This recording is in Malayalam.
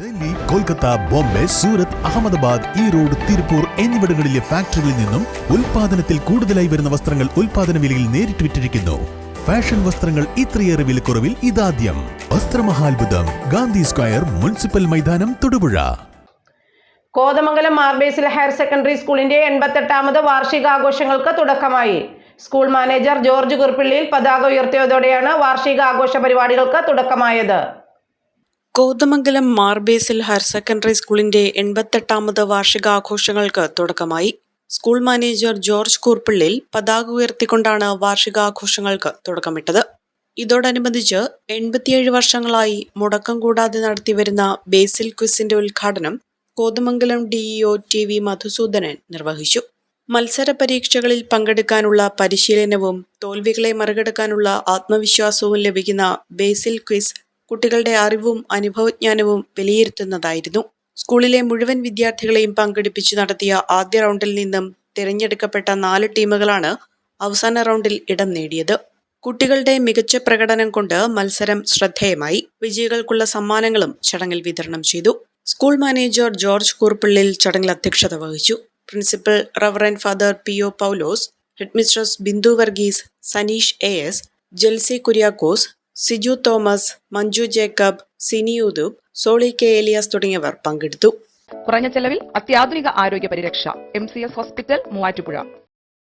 ഡൽഹി കൊൽക്കത്ത ബോംബെ സൂറത്ത് അഹമ്മദാബാദ് ഈറോഡ് തിരുപ്പൂർ എന്നിവിടങ്ങളിലെ ഫാക്ടറികളിൽ നിന്നും ഉൽപാദനത്തിൽ കൂടുതലായി വരുന്ന വസ്ത്രങ്ങൾ ഉൽപാദന വിലയിൽ നേരിട്ട് വിറ്റിരിക്കുന്നു. ഫാഷൻ വസ്ത്രങ്ങൾ ഇത്രയേറെ വിലക്കുറവിൽ ഇതാദ്യം. വസ്ത്രമഹാത്ഭുതം ഗാന്ധി സ്ക്വയർ മുനിസിപ്പൽ മൈതാനം തൊടുപുഴ. കോതമംഗലം മാർബേസിൽ ഹയർ സെക്കൻഡറി സ്കൂളിന്റെ എൺപത്തെട്ടാമത് വാർഷികാഘോഷങ്ങൾക്ക് തുടക്കമായി. സ്കൂൾ മാനേജർ ജോർജ് കുർപ്പിള്ളിയിൽ പതാക ഉയർത്തിയതോടെയാണ് വാർഷികാഘോഷ പരിപാടികൾക്ക് തുടക്കമായത്. കോതമംഗലം മാർബേസിൽ ഹയർ സെക്കൻഡറി സ്കൂളിന്റെ എൺപത്തെട്ടാമത് വാർഷികാഘോഷങ്ങൾക്ക് തുടക്കമായി. സ്കൂൾ മാനേജർ ജോർജ് കൂർപ്പിള്ളിൽ പതാക ഉയർത്തിക്കൊണ്ടാണ് വാർഷികാഘോഷങ്ങൾക്ക് തുടക്കമിട്ടത്. ഇതോടനുബന്ധിച്ച് എൺപത്തിയേഴ് വർഷങ്ങളായി മുടക്കം കൂടാതെ നടത്തിവരുന്ന ബേസിൽ ക്വിസിന്റെ ഉദ്ഘാടനം Kothamangalam DEO T V Madhusoodanan നിർവഹിച്ചു. മത്സര പരീക്ഷകളിൽ പങ്കെടുക്കാനുള്ള പരിശീലനവും തോൽവികളെ മറികടക്കാനുള്ള ആത്മവിശ്വാസവും ലഭിക്കുന്ന ബേസിൽ ക്വിസ് കുട്ടികളുടെ അറിവും അനുഭവജ്ഞാനവും വിലയിരുത്തുന്നതായിരുന്നു. സ്കൂളിലെ മുഴുവൻ വിദ്യാർത്ഥികളെയും പങ്കെടുപ്പിച്ച് നടത്തിയ ആദ്യ റൗണ്ടിൽ നിന്നും തിരഞ്ഞെടുക്കപ്പെട്ട നാല് ടീമുകളാണ് അവസാന റൗണ്ടിൽ ഇടം നേടിയത്. കുട്ടികളുടെ മികച്ച പ്രകടനം കൊണ്ട് മത്സരം ശ്രദ്ധേയമായി. വിജയികൾക്കുള്ള സമ്മാനങ്ങളും ചടങ്ങിൽ വിതരണം ചെയ്തു. സ്കൂൾ മാനേജർ ജോർജ് കൂർപ്പിള്ളിൽ ചടങ്ങിൽ അധ്യക്ഷത വഹിച്ചു. Principal reverend father P O Paulose headmistress Bindu Varghese Saneesh A S Jalsy Kuriakose Siju Thomas Manju Jacob Sini ഉദൂബ് Soly K Elias തുടങ്ങിയവർ പങ്കെടുത്തു. കുറഞ്ഞ ചെലവിൽ അത്യാധുനിക ആരോഗ്യ പരിരക്ഷ M C S hospital Muvattupuzha.